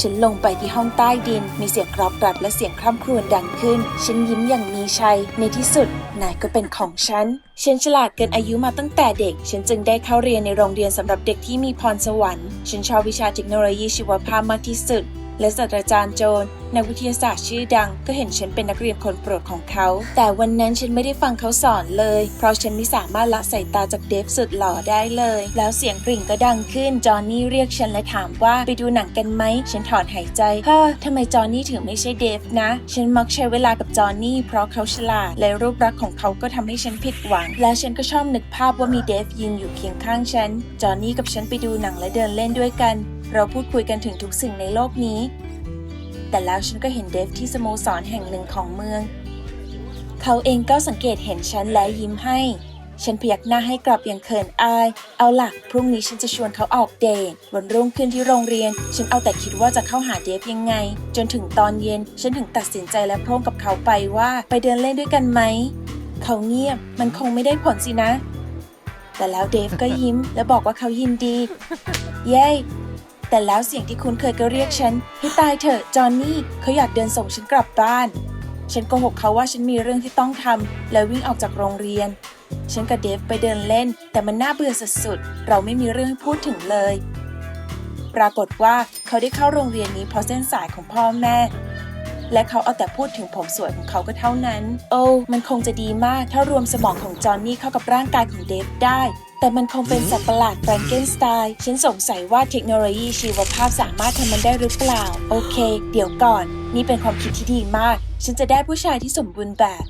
ฉันลงไปที่ห้องใต้ดิน มีเสียงกรอบกรัดและเสียงคร่ำครวญดังขึ้น ฉันยิ้มอย่างมีชัย ในที่สุดนายก็เป็นของฉัน ฉันฉลาดเกินอายุมาตั้งแต่เด็ก ฉันจึงได้เข้าเรียนในโรงเรียนสำหรับเด็กที่มีพรสวรรค์ ฉันชอบวิชาเทคโนโลยีชีวภาพมากที่สุด และศาสตราจารย์โจนนักวิทยาศาสตร์ชื่อดัง ก็เห็นฉันเป็นนักเรียนคนโปรดของเขา แต่วันนั้นฉันไม่ได้ฟังเขาสอนเลย เพราะฉันไม่สามารถละสายตาจากเดฟสุดหล่อได้เลย แล้วเสียงกริ่งก็ดังขึ้น จอห์นนี่เรียกฉันและถามว่าไปดูหนังกันไหม ฉันถอนหายใจ เฮ้อทำไมจอห์นนี่ถึงไม่ใช่เดฟนะ ฉันมักใช้เวลากับจอห์นนี่เพราะเขาฉลาด และรูปลักษณ์ของเขาก็ทำให้ฉันผิดหวัง และฉันก็ชอบนึกภาพว่ามีเดฟยืนอยู่เคียงข้างฉัน จอห์นนี่กับฉันไปดูหนังและเดินเล่นด้วยกัน เราพูดคุยกันถึงทุกสิ่งในโลกนี้ แต่แล้วฉันก็เห็นเดฟที่สโมสรแห่งหนึ่งของเมือง เขาเองก็สังเกตเห็นฉันและยิ้มให้ ฉันพยักหน้าให้กลับอย่างเขินอาย เอาล่ะ พรุ่งนี้ฉันจะชวนเขาออกเดทวันรุ่งขึ้นที่โรงเรียน ฉันเอาแต่คิดว่าจะเข้าหาเดฟยังไง จนถึงตอนเย็น ฉันถึงตัดสินใจและพร่งกับเขาไปว่าไปเดินเล่นด้วยกันไหม เขาเงียบ มันคงไม่ได้ผลสินะ แต่แล้วเดฟก็ยิ้มและบอกว่าเขายินดี เย้ แต่แล้วเสียงที่คุ้นเคยก็เรียกฉันให้ตายเถอะจอห์นนี่เขาอยากเดินส่งฉันกลับบ้าน ฉันโกหกเขาว่าฉันมีเรื่องที่ต้องทำแล้ววิ่งออกจากโรงเรียน ฉันกับเดฟไปเดินเล่น แต่มันน่าเบื่อสุดๆเราไม่มีเรื่องให้พูดถึงเลย ปรากฏว่าเขาได้เข้าโรงเรียนนี้เพราะเส้นสายของพ่อแม่ และเขาเอาแต่พูดถึงผมสวยของเขาก็เท่านั้น โอ้มันคงจะดีมากถ้ารวมสมองของจอห์นนี่เข้ากับร่างกายของเดฟได้ แต่มันคงเป็นสัตว์ประหลาดแฟรงเกนสไตน์ฉันสงสัยว่าเทคโนโลยีชีวภาพสามารถทำมันได้หรือเปล่า โอเค เดี๋ยวก่อน นี่เป็นความคิดที่ดีมาก ฉันจะได้ผู้ชายที่สมบูรณ์แบบ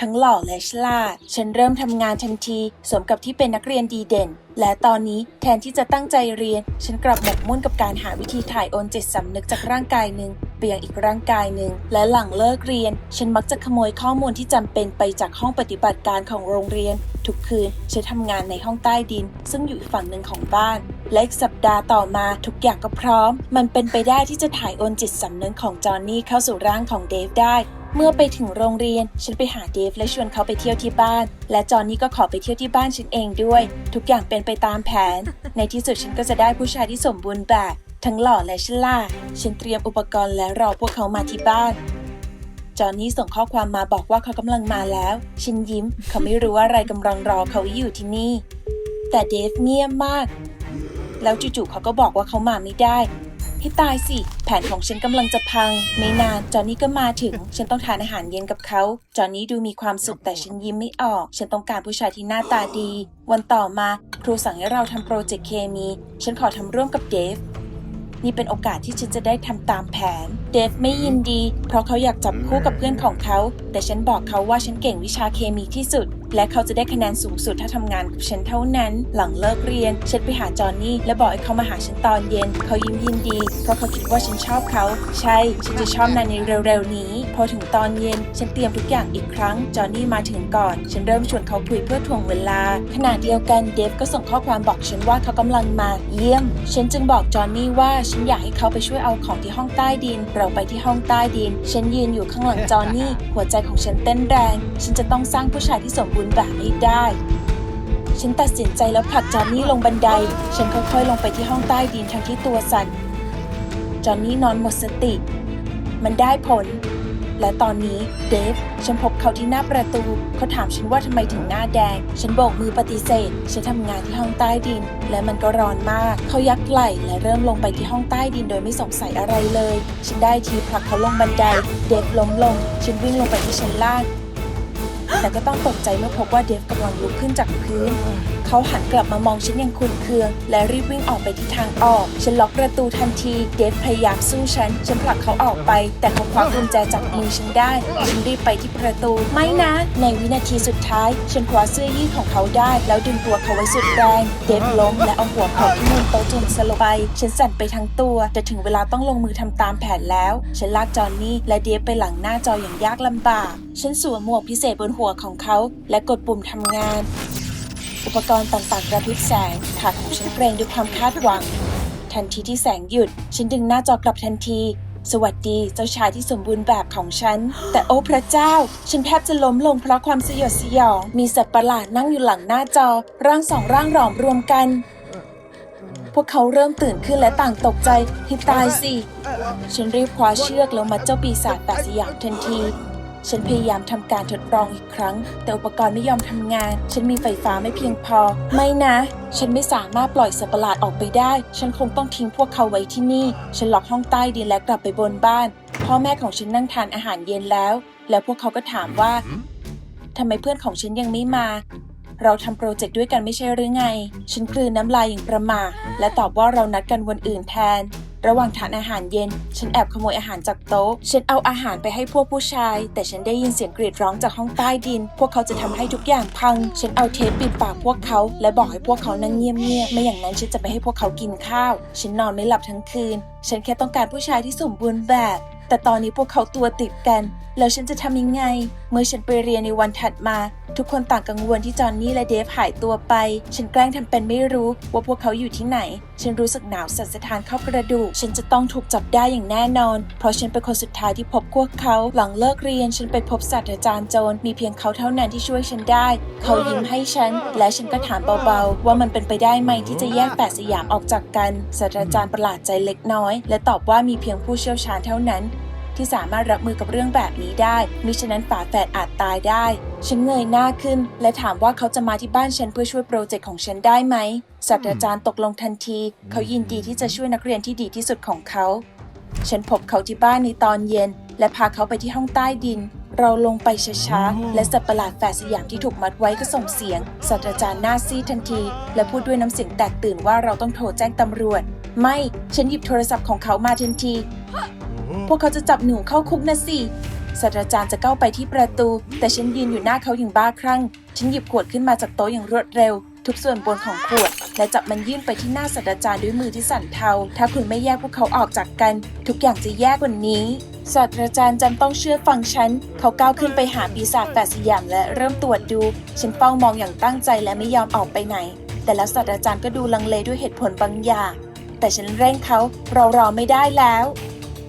ทั้งหล่อและฉลาด ฉันเริ่มทำงานทันที สมกับที่เป็นนักเรียนดีเด่น และตอนนี้แทนที่จะตั้งใจเรียน ฉันกลับหมกมุ่นกับการหาวิธีถ่ายโอนจิตสำนึกจากร่างกายหนึ่ง ไปยังอีกร่างกายหนึ่ง และหลังเลิกเรียน ฉันมักจะขโมยข้อมูลที่จำเป็นไปจากห้องปฏิบัติการของโรงเรียน ทุกคืนฉันทำงานในห้องใต้ดิน ซึ่งอยู่อีกฝั่งหนึ่งของบ้านและอีกสัปดาห์ต่อมาทุกอย่างก็พร้อม มันเป็นไปได้ที่จะถ่ายโอนจิตสำนึกของจอห์นนี่เข้าสู่ร่างของเดฟได้เมื่อไปถึงโรงเรียน ฉันไปหาเดฟและชวนเขาไปเที่ยวที่บ้าน และจอห์นนี่ก็ขอไปเที่ยวที่บ้านฉันเองด้วย ทุกอย่างเป็นไปตามแผน ในที่สุดฉันก็จะได้ผู้ชายที่สมบูรณ์แบบ ทั้งหล่อและฉลาดฉันเตรียมอุปกรณ์และรอพวกเขามาที่บ้าน จอห์นนี่ส่งข้อความมาบอกว่าเขากำลังมาแล้ว ฉันยิ้ม เขาไม่รู้ว่าอะไรกำลังรอเขาอยู่ที่นี่ แต่เดฟเงียบมาก แล้วจู่ๆเขาก็บอกว่าเขามาไม่ได้ให้ตายสิ แผนของฉันกำลังจะพัง ไม่นานจอห์นนี่ก็มาถึง ฉันต้องทานอาหารเย็นกับเขา จอห์นนี่ดูมีความสุขแต่ฉันยิ้มไม่ออก ฉันต้องการผู้ชายที่หน้าตาดี วันต่อมาครูสั่งให้เราทำโปรเจกต์เคมี ฉันขอทำร่วมกับเดฟ นี่เป็นโอกาสที่ฉันจะได้ทำตามแผน เดฟไม่ยินดี เพราะเขาอยากจับคู่กับเพื่อนของเขา แต่ฉันบอกเขาว่าฉันเก่งวิชาเคมีที่สุด และเขาจะได้คะแนนสูงสุดถ้าทำงานกับฉันเท่านั้น หลังเลิกเรียน ฉันไปหาจอห์นนี่ และบอกให้เขามาหาฉันตอนเย็น เขายิ้มยินดี เพราะเขาคิดว่าฉันชอบเขา ใช่ ฉันจะชอบนายในเร็วๆนี้ พอถึงตอนเย็น ฉันเตรียมทุกอย่างอีกครั้ง จอห์นนี่มาถึงก่อน ฉันเริ่มชวนเขาคุยเพื่อถ่วงเวลา ขณะเดียวกันเดฟก็ส่งข้อความบอกฉันว่าเขากำลังมาเยี่ยม ฉันจึงบอกจอห์นนี่ว่าฉันอยากให้เขาไปช่วยเอาของที่ห้องใต้ดิน เราไปที่ห้องใต้ดิน ฉันยืนอยู่ข้างหลังจอห์นนี่ หัวใจของฉันเต้นแรง ฉันจะต้องสร้างผู้ชายที่สมบูรณ์แบบให้ได้ฉันตัดสินใจแล้วผลักจอห์นนี่ลงบันได ฉันค่อยๆ ลงไปที่ห้องใต้ดินทั้งที่ตัวสั่น จอห์นนี่นอนหมดสติ มันได้ผล และตอนนี้เดฟฉันพบเขาที่หน้าประตู เขาถามฉันว่าทำไมถึงหน้าแดง ฉันโบกมือปฏิเสธ ฉันทำงานที่ห้องใต้ดิน และมันก็ร้อนมาก เขายักไหล่และเริ่มลงไปที่ห้องใต้ดินโดยไม่สงสัยอะไรเลย ฉันได้ทีผลักเขาลงบันได เดฟล้มลง ฉันวิ่งลงไปที่ชั้นล่าง แต่ก็ต้องตกใจเมื่อพบว่าเดฟกำลังลุกขึ้นจากพื้น เขาหันกลับมามองฉันอย่างขุ่นเคือง และรีบวิ่งออกไปที่ทางออก ฉันล็อกประตูทันที เดฟพยายามสู้ฉัน ฉันผลักเขาออกไป แต่เขาคว้ากุญแจจากมือฉันได้ ฉันรีบไปที่ประตู ไม่นะ ในวินาทีสุดท้าย ฉันคว้าเสื้อยืดของเขาได้ แล้วดึงตัวเขาไว้สุดแรง เดฟล้มและเอาหัวเขาที่มุมโต๊ะจนสลบไป ฉันสั่นไปทั้งตัว แต่ถึงเวลาต้องลงมือทำตามแผนแล้ว ฉันลากจอหนนี่และเดฟไปหลังหน้าจออย่างยากลำบาก ฉันสวมหมวกพิเศษบนหัวของเขา และกดปุ่มทำงาน อุปกรณ์ต่างๆกระพริบแสงขาของฉันเกรงด้วยความคาดหวัง ทันทีที่แสงหยุด ฉันดึงหน้าจอกลับทันที สวัสดีเจ้าชายที่สมบูรณ์แบบของฉัน แต่โอ้พระเจ้า ฉันแทบจะล้มลงเพราะความสยดสยอง มีสัตว์ประหลาดนั่งอยู่หลังหน้าจอ ร่างสองร่างหลอมรวมกัน พวกเขาเริ่มตื่นขึ้นและต่างตกใจให้ตายสิ ฉันรีบคว้าเชือกแล้วมัดเจ้าปีศาจแปดสยามทันที ฉันพยายามทำการทดลองอีกครั้ง แต่อุปกรณ์ไม่ยอมทำงาน ฉันมีไฟฟ้าไม่เพียงพอ ไม่นะ ฉันไม่สามารถปล่อยสัตว์ประหลาดออกไปได้ ฉันคงต้องทิ้งพวกเขาไว้ที่นี่ ฉันล็อกห้องใต้ดินและกลับไปบนบ้าน พ่อแม่ของฉันนั่งทานอาหารเย็นแล้ว แล้วพวกเขาก็ถามว่าทำไมเพื่อนของฉันยังไม่มา เราทำโปรเจกต์ด้วยกันไม่ใช่หรือไง ฉันกลืนน้ำลายอย่างประมาและตอบว่าเรานัดกันวันอื่นแทน ระหว่างทานอาหารเย็น ฉันแอบขโมยอาหารจากโต๊ะ ฉันเอาอาหารไปให้พวกผู้ชาย แต่ฉันได้ยินเสียงกรีดร้องจากห้องใต้ดิน พวกเขาจะทำให้ทุกอย่างพัง ฉันเอาเทปปิดปากพวกเขา และบอกให้พวกเขานั่งเงียบๆ ไม่อย่างนั้นฉันจะไปให้พวกเขากินข้าว ฉันนอนไม่หลับทั้งคืน ฉันแค่ต้องการผู้ชายที่สมบูรณ์แบบ แต่ตอนนี้พวกเขาตัวติดกัน แล้วฉันจะทำยังไง มื่อฉันไปเรียนในวันถัดมา ทุกคนต่างกังวลที่จอห์นนี่และเดฟหายตัวไป ฉันแกล้งทำเป็นไม่รู้ว่าพวกเขาอยู่ที่ไหน ฉันรู้สึกหนาวสั่นสะท้านเข้ากระดูก ฉันจะต้องถูกจับได้อย่างแน่นอน เพราะฉันเป็นคนสุดท้ายที่พบพวกเขา หลังเลิกเรียน ฉันไปพบศาสตราจารย์โจนมีเพียงเขาเท่านั้นที่ช่วยฉันได้ เขายิ้มให้ฉัน และฉันก็ถามเบาๆ ว่ามันเป็นไปได้ไหมที่จะแยกแปดสยามออกจากกันศาสตราจารย์ประหลาดใจเล็กน้อย และตอบว่ามีเพียงผู้เชี่ยวชาญเท่านั้น ที่สามารถรับมือกับเรื่องแบบนี้ได้มิฉะนั้นฝาแฝดอาจตายได้ ฉันเงยหน้าขึ้น และถามว่าเขาจะมาที่บ้านฉันเพื่อช่วยโปรเจกต์ของฉันได้ไหมศาสตราจารย์ตกลงทันที เขายินดีที่จะช่วยนักเรียนที่ดีที่สุดของเขา ฉันพบเขาที่บ้านในตอนเย็น และพาเขาไปที่ห้องใต้ดิน เราลงไปช้าๆ และสัตว์ประหลาดแฝดสยามที่ถูกมัดไว้ก็ส่งเสียงศาสตราจารย์หน้าซีดทันที และพูดด้วยน้ำเสียงแตกตื่นว่าเราต้องโทรแจ้งตำรวจ ไม่ ฉันหยิบโทรศัพท์ของเขามาทันที พวกเขาจะจับหนูเข้าคุกนะสิศาสตราจารย์จะก้าวไปที่ประตู แต่ฉันยืนอยู่หน้าเขาอย่างบ้าคลั่ง ฉันหยิบขวดขึ้นมาจากโต๊ะอย่างรวดเร็ว ทุกส่วนบนของขวด และจับมันยื่นไปที่หน้าศาสตราจารย์ด้วยมือที่สั่นเทา ถ้าคุณไม่แยกพวกเขาออกจากกัน ทุกอย่างจะแย่กว่านี้ศาสตราจารย์จำต้องเชื่อฟังฉัน เขาก้าวขึ้นไปหาปีศาจแปดสยามและเริ่มตรวจดู ฉันเฝ้ามองอย่างตั้งใจและไม่ยอมออกไปไหน แต่แล้วศาสตราจารย์ก็ดูลังเลด้วยเหตุผลบางอย่าง แต่ฉันเร่งเขาเรารอไม่ได้แล้ว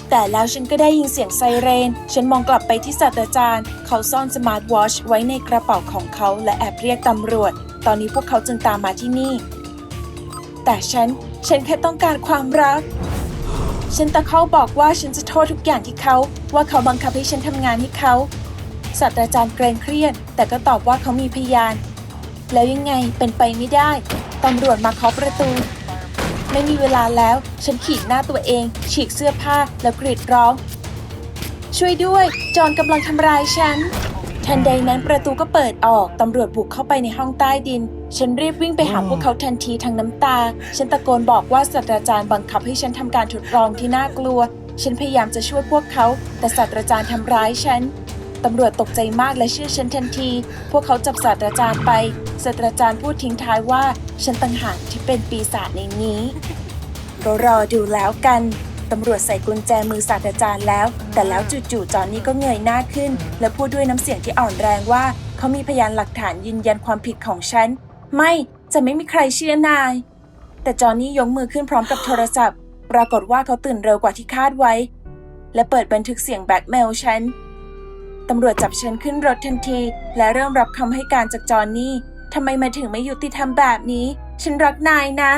แต่แล้วฉันก็ได้ยินเสียงไซเรน ฉันมองกลับไปที่ศาสตราจารย์ เขาซ่อนสมาร์ทวอชไว้ในกระเป๋าของเขาและแอบเรียกตำรวจ ตอนนี้พวกเขาจึงตามมาที่นี่ แต่ฉัน ฉันแค่ต้องการความรัก ฉันตะเข้าบอกว่าฉันจะโทษทุกอย่างที่เขา ว่าเขาบังคับให้ฉันทำงานให้เขา ศาสตราจารย์เกรงเครียด แต่ก็ตอบว่าเขามีพยาน แล้วยังไงเป็นไปไม่ได้ ตำรวจมาเคาะประตู ไม่มีเวลาแล้ว ฉันขีดหน้าตัวเอง ฉีกเสื้อผ้าแล้วกรีดร้อง ช่วยด้วย จอนกำลังทำร้ายฉัน ทันใดนั้นประตูก็เปิดออก ตำรวจบุกเข้าไปในห้องใต้ดิน ฉันรีบวิ่งไปหาพวกเขาทันทีทั้งน้ำตา ฉันตะโกนบอกว่าศาสตราจารย์บังคับให้ฉันทำการทดลองที่น่ากลัว ฉันพยายามจะช่วยพวกเขา แต่ศาสตราจารย์ทำร้ายฉัน ตำรวจตกใจมากและเชื่อฉันทันที พวกเขาจับศาสตราจารย์ไป ศาสตราจารย์พูดทิ้งท้ายว่า ฉันต่างหากที่เป็นปีศาจในนี้ ก็รอดูแล้วกัน ตำรวจใส่กุญแจมือศาสตราจารย์แล้ว แต่แล้วจู่ๆจอหนนี่ก็เงยหน้าขึ้น และพูดด้วยน้ำเสียงที่อ่อนแรงว่า เขามีพยานหลักฐานยืนยันความผิดของฉัน ไม่จะไม่มีใครเชื่อนาย แต่จอหนนี่ยกมือขึ้นพร้อมกับโทรศัพท์ ปรากฏว่าเขาตื่นเร็วกว่าที่คาดไว้ และเปิดบันทึกเสียงแบล็กเมลฉัน ตำรวจจับฉันขึ้นรถทันที และเริ่มรับคำให้การจากจอนนี่ทำไมมาถึงไม่ยุติธรรมแบบนี้ ฉันรักนายนะ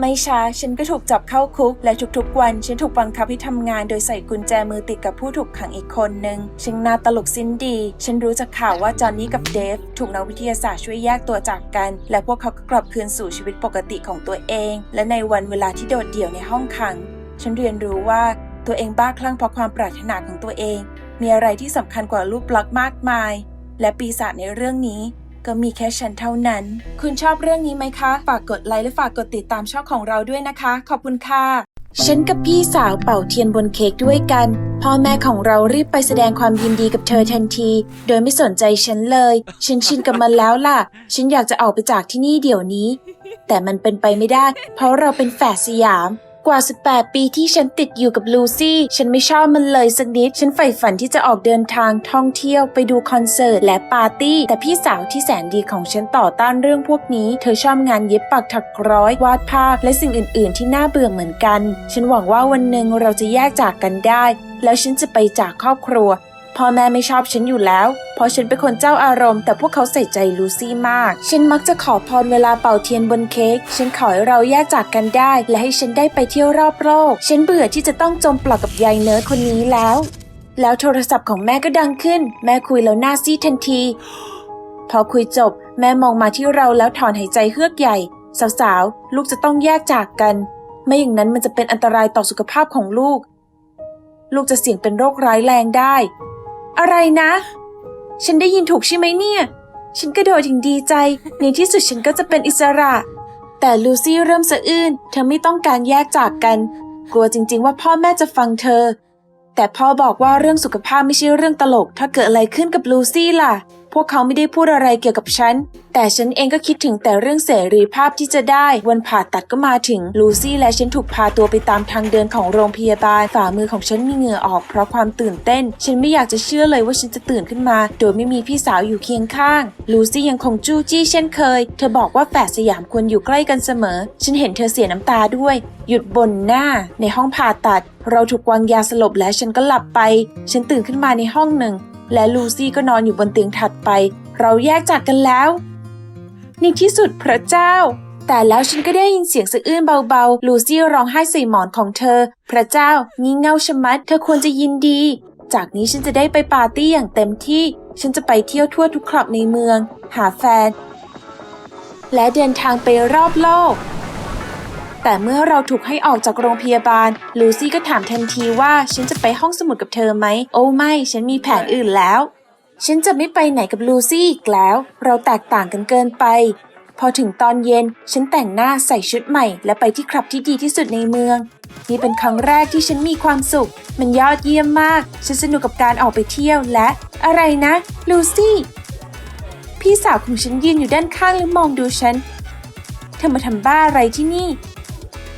ไม่ช้าฉันก็ถูกจับเข้าคุก และทุกๆวัน ฉันถูกบังคับให้ทำงานโดยใส่กุญแจมือติดกับผู้ถูกขังอีกคนหนึ่งฉันน่าตลกสิ้นดี ฉันรู้จากข่าวว่าจอนนี่กับเดฟถูกนักวิทยาศาสตร์ช่วยแยกตัวจากกัน และพวกเขาก็กลับคืนสู่ชีวิตปกติของตัวเอง และในวันเวลาที่โดดเดี่ยวในห้องขัง ฉันเรียนรู้ว่าตัวเองบ้าคลั่งเพราะความปรารถนาของตัวเอง มีอะไรที่สำคัญกว่ารูปลักษณ์มากมาย และปีศาจในเรื่องนี้ ก็มีแค่ฉันเท่านั้น คุณชอบเรื่องนี้ไหมคะ ฝากกดไลค์และฝากกดติดตามช่องของเราด้วยนะคะ ขอบคุณค่ะ ฉันกับพี่สาวเป่าเทียนบนเค้กด้วยกัน พ่อแม่ของเรารีบไปแสดงความยินดีกับเธอทันที โดยไม่สนใจฉันเลย ฉันชินกับมันแล้วล่ะ ฉันอยากจะออกไปจากที่นี่เดี๋ยวนี้ แต่มันเป็นไปไม่ได้ เพราะเราเป็นแฝดสยาม กว่า 18 ปีที่ฉันติดอยู่กับลูซี่ ฉันไม่ชอบมันเลยสักนิด ฉันใฝ่ฝันที่จะออกเดินทางท่องเที่ยวไปดูคอนเสิร์ตและปาร์ตี้ แต่พี่สาวที่แสนดีของฉันต่อต้านเรื่องพวกนี้ เธอชอบงานเย็บปักถักร้อย วาดภาพ และสิ่งอื่น ๆ ที่น่าเบื่อเหมือนกัน ฉันหวังว่าวันหนึ่งเราจะแยกจากกันได้ แล้วฉันจะไปจากครอบครัว พ่อแม่ไม่ชอบฉันอยู่แล้ว เพราะฉันเป็นคนเจ้าอารมณ์ แต่พวกเขาใส่ใจลูซี่มาก ฉันมักจะขอพรเวลาเป่าเทียนบนเค้ก ฉันขอให้เราแยกจากกันได้ และให้ฉันได้ไปเที่ยวรอบโลก ฉันเบื่อที่จะต้องจมปลักกับยายเนิร์ดคนนี้แล้ว แล้วโทรศัพท์ของแม่ก็ดังขึ้น แม่คุยแล้วหน้าซีดทันที พอคุยจบ แม่มองมาที่เราแล้วถอนหายใจเฮือกใหญ่ สาวๆ ลูกจะต้องแยกจากกัน ไม่อย่างนั้นมันจะเป็นอันตรายต่อสุขภาพของลูก ลูกจะเสี่ยงเป็นโรคร้ายแรงได้ อะไรนะ ฉันได้ยินถูกใช่ไหมเนี่ย ฉันกระโดดอย่างดีใจ ในที่สุดฉันก็จะเป็นอิสระ แต่ลูซี่เริ่มสะอื้น เธอไม่ต้องการแยกจากกัน กลัวจริง ๆ ว่าพ่อแม่จะฟังเธอ แต่พ่อบอกว่าเรื่องสุขภาพไม่ใช่เรื่องตลก ถ้าเกิดอะไรขึ้นกับลูซี่ล่ะ วกเขาไม่ได้พูดอะไรเกี่ยวกับฉัน แต่ฉันเองก็คิดถึงแต่เรื่องเสรีภาพที่จะได้ วันผ่าตัดก็มาถึง ลูซี่และฉันถูกพาตัวไปตามทางเดินของโรงพยาบาล ฝ่ามือของฉันมีเหงื่อออกเพราะความตื่นเต้น ฉันไม่อยากจะเชื่อเลยว่าฉันจะตื่นขึ้นมา โดยไม่มีพี่สาวอยู่เคียงข้าง ลูซี่ยังคงจู้จี้เช่นเคย เธอบอกว่าแฝดสยามควรอยู่ใกล้กันเสมอ ฉันเห็นเธอเสียน้ำตาด้วย หยุดบ่นหน้า ในห้องผ่าตัด เราถูกวางยาสลบและฉันก็หลับไป ฉันตื่นขึ้นมาในห้องหนึ่ง และลูซี่ก็นอนอยู่บนเตียงถัดไป เราแยกจากกันแล้ว ในที่สุดพระเจ้า แต่แล้วฉันก็ได้ยินเสียงสะอื้นเบาๆ ลูซี่ร้องไห้ใส่หมอนของเธอ พระเจ้างี่เง่าชะมัด เธอควรจะยินดี จากนี้ฉันจะได้ไปปาร์ตี้อย่างเต็มที่ ฉันจะไปเที่ยวทั่วทุกคลับในเมือง หาแฟน และเดินทางไปรอบโลก แต่เมื่อเราถูกให้ออกจากโรงพยาบาล ลูซี่ก็ถามทันทีว่าฉันจะไปห้องสมุดกับเธอไหม โอ้ไม่ ฉันมีแผนอื่นแล้ว ฉันจะไม่ไปไหนกับลูซี่อีกแล้ว เราแตกต่างกันเกินไป พอถึงตอนเย็น ฉันแต่งหน้าใส่ชุดใหม่ และไปที่คลับที่ดีที่สุดในเมือง นี่เป็นครั้งแรกที่ฉันมีความสุข มันยอดเยี่ยมมาก ฉันสนุกกับการออกไปเที่ยวและ อะไรนะ ลูซี่ พี่สาวของฉันยืนอยู่ด้านข้างและมองดูฉันเธอมาทำบ้าอะไรที่นี่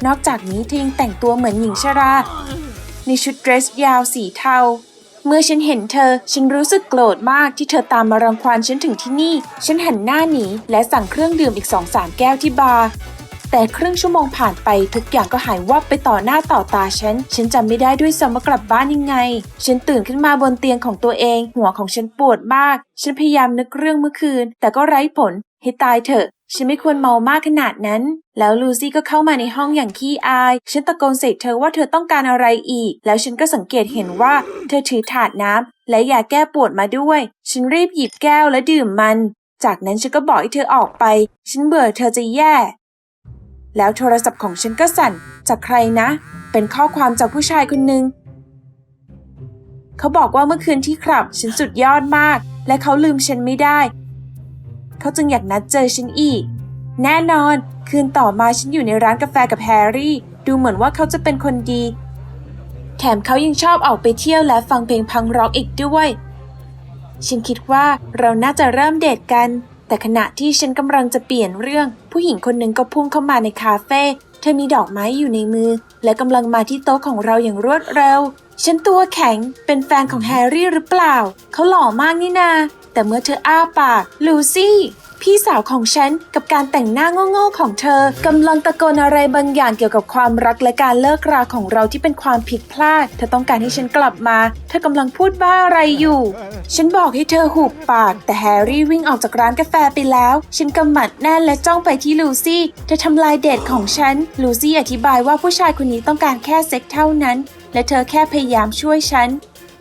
นอกจากนี้เธอยังแต่งตัวเหมือนหญิงชรา ในชุดเดรสยาวสีเทา เมื่อฉันเห็นเธอ ฉันรู้สึกโกรธมากที่เธอตามมารังควานฉันถึงที่นี่ ฉันหันหน้าหนีและสั่งเครื่องดื่มอีกสองสามแก้วที่บาร์แต่ครึ่งชั่วโมงผ่านไปทุกอย่างก็หายวับไปต่อหน้าต่อตาฉัน ฉันจำไม่ได้ด้วยซ้ำว่ากลับบ้านยังไง ฉันตื่นขึ้นมาบนเตียงของตัวเอง หัวของฉันปวดมาก ฉันพยายามนึกเรื่องเมื่อคืน แต่ก็ไร้ผล ให้ตายเถอะ ฉันไม่ควรเมามากขนาดนั้น แล้วลูซี่ก็เข้ามาในห้องอย่างขี้อาย ฉันตะโกนใส่เธอว่าเธอต้องการอะไรอีก แล้วฉันก็สังเกตเห็นว่า เธอถือถาดน้ำและยาแก้ปวดมาด้วย ฉันรีบหยิบแก้วและดื่มมัน จากนั้นฉันก็บอกให้เธอออกไป ฉันเบื่อเธอจะแย่ แล้วโทรศัพท์ของฉันก็สั่น จากใครนะ เป็นข้อความจากผู้ชายคนหนึ่งเขาบอกว่าเมื่อคืนที่คลับ ฉันสุดยอดมาก และเขาลืมฉันไม่ได้ เขาจึงอยากนัดเจอฉันอีก แน่นอน คืนต่อมาฉันอยู่ในร้านกาแฟกับแฮร์รี่ ดูเหมือนว่าเขาจะเป็นคนดี แถมเขายังชอบออกไปเที่ยวและฟังเพลงพังร็อกอีกด้วย ฉันคิดว่าเราน่าจะเริ่มเดทกัน แต่ขณะที่ฉันกำลังจะเปลี่ยนเรื่อง ผู้หญิงคนหนึ่งก็พุ่งเข้ามาในคาเฟ่เธอมีดอกไม้อยู่ในมือ และกำลังมาที่โต๊ะของเราอย่างรวดเร็ว ฉันตัวแข็งเป็นแฟนของแฮร์รี่หรือเปล่า เขาหล่อมากนี่นา แต่เมื่อเธออ้าปากลูซี่พี่สาวของฉันกับการแต่งหน้าโง่ๆของเธอกำลังตะโกนอะไรบางอย่างเกี่ยวกับความรักและการเลิกราของเราที่เป็นความผิดพลาด เธอต้องการให้ฉันกลับมา เธอกำลังพูดบ้าอะไรอยู่ ฉันบอกให้เธอหุบปาก แต่แฮร์รี่วิ่งออกจากร้านกาแฟไปแล้ว ฉันกำหมัดแน่นและจ้องไปที่ลูซี่เธอทำลายเดทของฉัน ลูซี่อธิบายว่าผู้ชายคนนี้ต้องการแค่เซ็กเท่านั้น และเธอแค่พยายามช่วยฉัน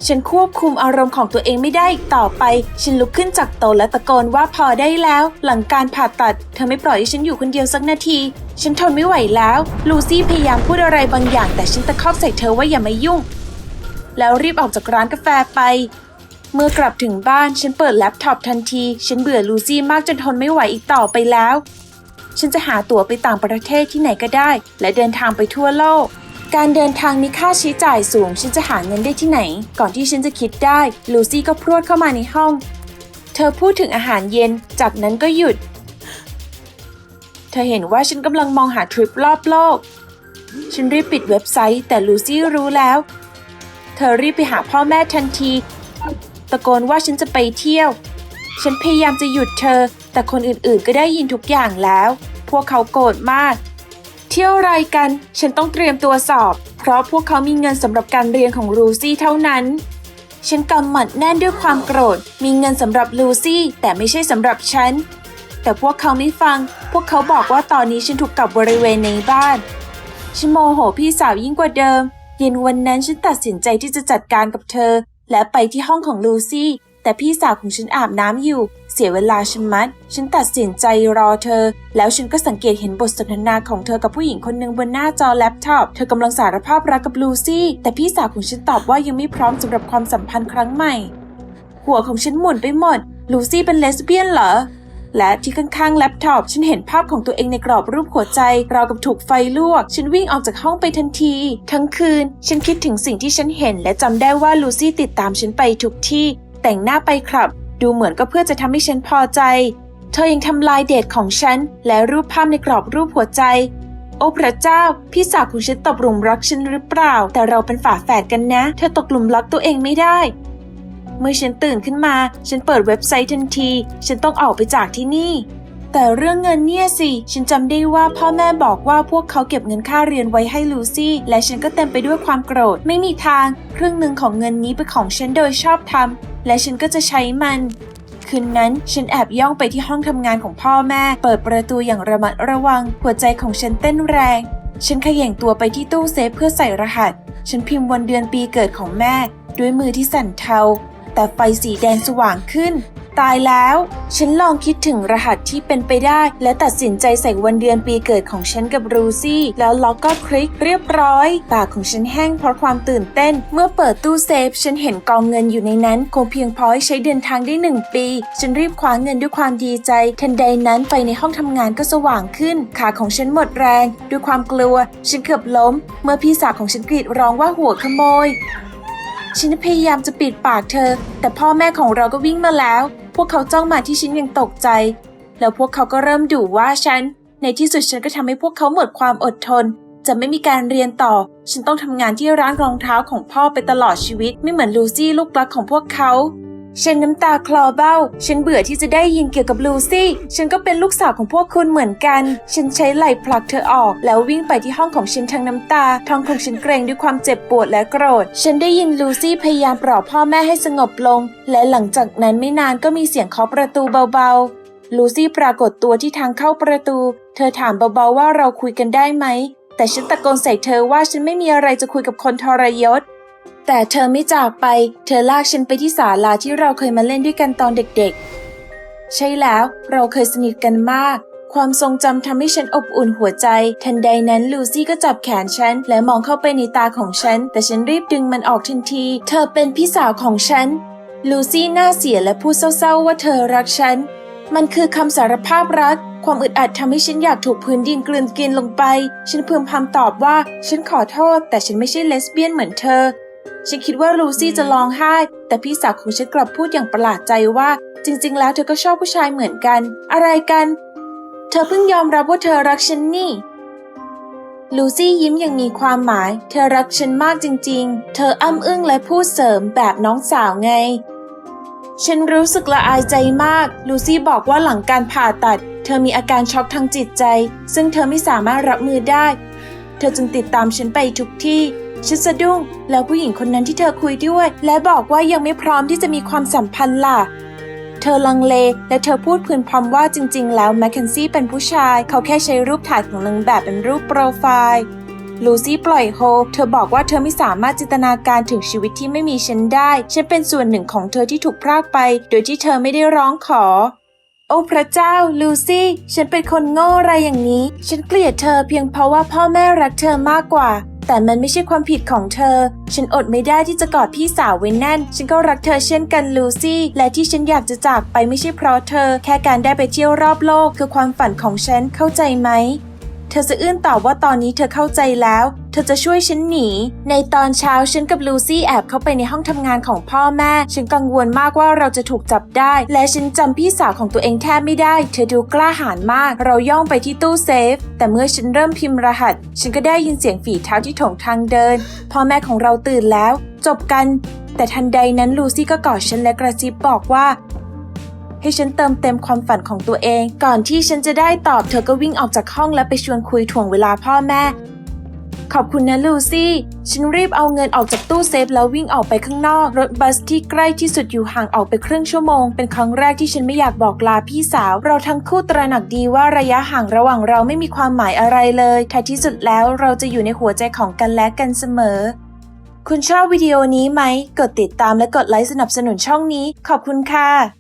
ฉันควบคุมอารมณ์ของตัวเองไม่ได้อีกต่อไป ฉันลุกขึ้นจากโต๊ะและตะโกนว่าพอได้แล้ว หลังการผ่าตัด เธอไม่ปล่อยให้ฉันอยู่คนเดียวสักนาที ฉันทนไม่ไหวแล้ว ลูซี่พยายามพูดอะไรบางอย่าง แต่ฉันตะคอกใส่เธอว่าอย่ามายุ่ง แล้วรีบออกจากร้านกาแฟไป เมื่อกลับถึงบ้านฉันเปิดแล็ปท็อปทันที ฉันเบื่อลูซี่มากจนทนไม่ไหวอีกต่อไปแล้ว ฉันจะหาตั๋วไปต่างประเทศที่ไหนก็ได้ และเดินทางไปทั่วโลก การเดินทางมีค่าใช้จ่ายสูงฉันจะหาเงินได้ที่ไหน ก่อนที่ฉันจะคิดได้ ลูซี่ก็พรวดเข้ามาในห้อง เธอพูดถึงอาหารเย็น จากนั้นก็หยุด เธอเห็นว่าฉันกำลังมองหาทริปรอบโลก ฉันรีบปิดเว็บไซต์ แต่ลูซี่รู้แล้ว เธอรีบไปหาพ่อแม่ทันที ตะโกนว่าฉันจะไปเที่ยว ฉันพยายามจะหยุดเธอ แต่คนอื่นๆ ก็ได้ยินทุกอย่างแล้ว พวกเขาโกรธมาก ที่ยวอะไรกัน ฉันต้องเตรียมตัวสอบ เพราะพวกเขามีเงินสำหรับการเรียนของรูซี่เท่านั้น ฉันกำหมัดแน่นด้วยความโกรธ มีเงินสำหรับลูซี่แต่ไม่ใช่สำหรับฉัน แต่พวกเขาไม่ฟัง พวกเขาบอกว่าตอนนี้ฉันถูกกับบริเวณในบ้าน ฉันโมโหพี่สาวยิ่งกว่าเดิม เย็นวันนั้นฉันตัดสินใจที่จะจัดการกับเธอ และไปที่ห้องของลูซี่ แต่พี่สาวของฉันอาบน้ำอยู่ เสียเวลาฉันมัด ฉันตัดสินใจรอเธอ แล้วฉันก็สังเกตเห็นบทสนทนาของเธอกับผู้หญิงคนหนึ่งบนหน้าจอแล็ปท็อป เธอกำลังสารภาพรักกับลูซี่ แต่พี่สาวของฉันตอบว่ายังไม่พร้อมสำหรับความสัมพันธ์ครั้งใหม่ หัวของฉันหมุนไปหมด ลูซี่เป็นเลสเบี้ยนเหรอและที่ข้างๆแล็ปท็อปฉันเห็นภาพของตัวเองในกรอบรูปหัวใจราวกับถูกไฟลวก ฉันวิ่งออกจากห้องไปทันที ทั้งคืน ฉันคิดถึงสิ่งที่ฉันเห็น และจำได้ว่าลูซี่ติดตามฉันไปทุกที่ แต่งหน้าไปครับ ดูเหมือนก็เพื่อจะทำให้ฉันพอใจ เธอยังทำลายเดทของฉัน และรูปภาพในกรอบรูปหัวใจ โอ้พระเจ้า พี่สาวของฉันตกหลุมรักฉันหรือเปล่า แต่เราเป็นฝาแฝดกันนะ เธอตกหลุมรักตัวเองไม่ได้ เมื่อฉันตื่นขึ้นมา ฉันเปิดเว็บไซต์ทันที ฉันต้องออกไปจากที่นี่ แต่เรื่องเงินเนี่ยสิ ฉันจำได้ว่าพ่อแม่บอกว่าพวกเขาเก็บเงินค่าเรียนไว้ให้ลูซี่ และฉันก็เต็มไปด้วยความโกรธ ไม่มีทาง ครึ่งหนึ่งของเงินนี้เป็นของฉันโดยชอบธรรม และฉันก็จะใช้มัน คืนนั้นฉันแอบย่องไปที่ห้องทำงานของพ่อแม่ เปิดประตูอย่างระมัดระวัง หัวใจของฉันเต้นแรง ฉันขย่งตัวไปที่ตู้เซฟเพื่อใส่รหัส ฉันพิมพ์วันเดือนปีเกิดของแม่ ด้วยมือที่สั่นเทา แต่ไฟสีแดงสว่างขึ้น ตายแล้ว ฉันลองคิดถึงรหัสที่เป็นไปได้ และตัดสินใจใส่วันเดือนปีเกิดของฉันกับรูซี่ แล้วล็อกก็คลิกเรียบร้อย ปากของฉันแห้งเพราะความตื่นเต้น เมื่อเปิดตู้เซฟ ฉันเห็นกองเงินอยู่ในนั้นคงเพียงพอให้ใช้เดินทางได้หนึ่งปี ฉันรีบคว้าเงินด้วยความดีใจ ทันใดนั้นไฟในห้องทำงานก็สว่างขึ้น ขาของฉันหมดแรง ด้วยความกลัว ฉันเกือบล้ม เมื่อพี่สาวของฉันกรีดร้องว่าหัวขโมยฉันพยายามจะปิดปากเธอ แต่พ่อแม่ของเราก็วิ่งมาแล้ว พวกเขาจ้องมาที่ฉันอย่างตกใจ แล้วพวกเขาก็เริ่มดุว่าฉัน ในที่สุดฉันก็ทำให้พวกเขาหมดความอดทน จะไม่มีการเรียนต่อ ฉันต้องทำงานที่ร้านรองเท้าของพ่อไปตลอดชีวิต ไม่เหมือนลูซี่ลูกรักของพวกเขา ฉันน้ำตาคลอเบ้า ฉันเบื่อที่จะได้ยินเกี่ยวกับลูซี่ ฉันก็เป็นลูกสาวของพวกคุณเหมือนกัน ฉันใช้ไหล่ผลักเธอออก แล้ววิ่งไปที่ห้องของฉันทั้งน้ำตา ท้องของฉันเกรงด้วยความเจ็บปวดและโกรธ ฉันได้ยินลูซี่พยายามปลอบพ่อแม่ให้สงบลง และหลังจากนั้นไม่นานก็มีเสียงเคาะประตูเบาๆ ลูซี่ปรากฏตัวที่ทางเข้าประตู เธอถามเบาๆว่าเราคุยกันได้ไหม แต่ฉันตะโกนใส่เธอว่าฉันไม่มีอะไรจะคุยกับคนทรยศ แต่เธอไม่จากไป เธอลากฉันไปที่ศาลาที่เราเคยมาเล่นด้วยกันตอนเด็กๆ ใช่แล้ว เราเคยสนิทกันมาก ความทรงจำทำให้ฉันอบอุ่นหัวใจ ทันใดนั้นลูซี่ก็จับแขนฉัน และมองเข้าไปในตาของฉัน แต่ฉันรีบดึงมันออกทันที เธอเป็นพี่สาวของฉัน ลูซี่หน้าเสียและพูดเศร้าๆ ว่าเธอรักฉัน มันคือคำสารภาพรัก ความอึดอัดทำให้ฉันอยากถูกพื้นดินกลืนกินลงไป ฉันพึมพำตอบว่า ฉันขอโทษ แต่ฉันไม่ใช่เลสเบี้ยนเหมือนเธอ ฉันคิดว่าลูซี่จะร้องไห้ แต่พี่สาวของฉันกลับพูดอย่างประหลาดใจว่า จริง ๆ แล้วเธอก็ชอบผู้ชายเหมือนกัน อะไรกัน เธอเพิ่งยอมรับว่าเธอรักฉันนี่ ลูซี่ยิ้มอย่างมีความหมาย เธอรักฉันมากจริง ๆ เธออ้ำอึ้งและพูดเสริมแบบน้องสาวไง ฉันรู้สึกละอายใจมาก ลูซี่บอกว่าหลังการผ่าตัด เธอมีอาการช็อกทางจิตใจ ซึ่งเธอไม่สามารถรับมือได้ เธอจึงติดตามฉันไปทุกที่ ฉันสะดุ้งแล้วผู้หญิงคนนั้นที่เธอคุยด้วย และบอกว่ายังไม่พร้อมที่จะมีความสัมพันธ์ล่ะ เธอลังเล และเธอพูดพึนพำว่าจริง ๆ แล้วแมคเคนซี่เป็นผู้ชาย เขาแค่ใช้รูปถ่ายของนางแบบเป็นรูปโปรไฟล์ลูซี่ปล่อยโฮเธอบอกว่าเธอไม่สามารถจินตนาการถึงชีวิตที่ไม่มีฉันได้ ฉันเป็นส่วนหนึ่งของเธอที่ถูกพรากไป โดยที่เธอไม่ได้ร้องขอ โอ้พระเจ้า ลูซี่ ฉันเป็นคนโง่อะไรอย่างนี้ ฉันเกลียดเธอเพียงเพราะว่าพ่อแม่รักเธอมากกว่า แต่มันไม่ใช่ความผิดของเธอ ฉันอดไม่ได้ที่จะกอดพี่สาวไว้แน่น ฉันก็รักเธอเช่นกันลูซี่ และที่ฉันอยากจะจากไปไม่ใช่เพราะเธอ แค่การได้ไปเที่ยวรอบโลกคือความฝันของฉันเข้าใจไหม เธอสะอื้นตอบว่าตอนนี้เธอเข้าใจแล้ว เธอจะช่วยฉันหนี ในตอนเช้าฉันกับลูซี่แอบเข้าไปในห้องทำงานของพ่อแม่ ฉันกังวลมากว่าเราจะถูกจับได้ และฉันจำพี่สาวของตัวเองแทบไม่ได้ เธอดูกล้าหาญมาก เราย่องไปที่ตู้เซฟ แต่เมื่อฉันเริ่มพิมพ์รหัส ฉันก็ได้ยินเสียงฝีเท้าที่ถงทางเดิน พ่อแม่ของเราตื่นแล้ว จบกัน แต่ทันใดนั้นลูซี่ก็กอดฉันและกระซิบบอกว่า ให้ฉันเติมเต็มความฝันของตัวเอง ก่อนที่ฉันจะได้ตอบเธอก็วิ่งออกจากห้องและไปชวนคุยถ่วงเวลาพ่อแม่ ขอบคุณนะลูซี่ฉันรีบเอาเงินออกจากตู้เซฟแล้ววิ่งออกไปข้างนอก รถบัสที่ใกล้ที่สุดอยู่ห่างออกไปครึ่งชั่วโมง เป็นครั้งแรกที่ฉันไม่อยากบอกลาพี่สาว เราทั้งคู่ตระหนักดีว่าระยะห่างระหว่างเราไม่มีความหมายอะไรเลยท้ายที่สุดแล้วเราจะอยู่ในหัวใจของกันและกันเสมอคุณชอบวิดีโอนี้ไหม กดติดตามและกดไลค์สนับสนุนช่องนี้ ขอบคุณค่ะ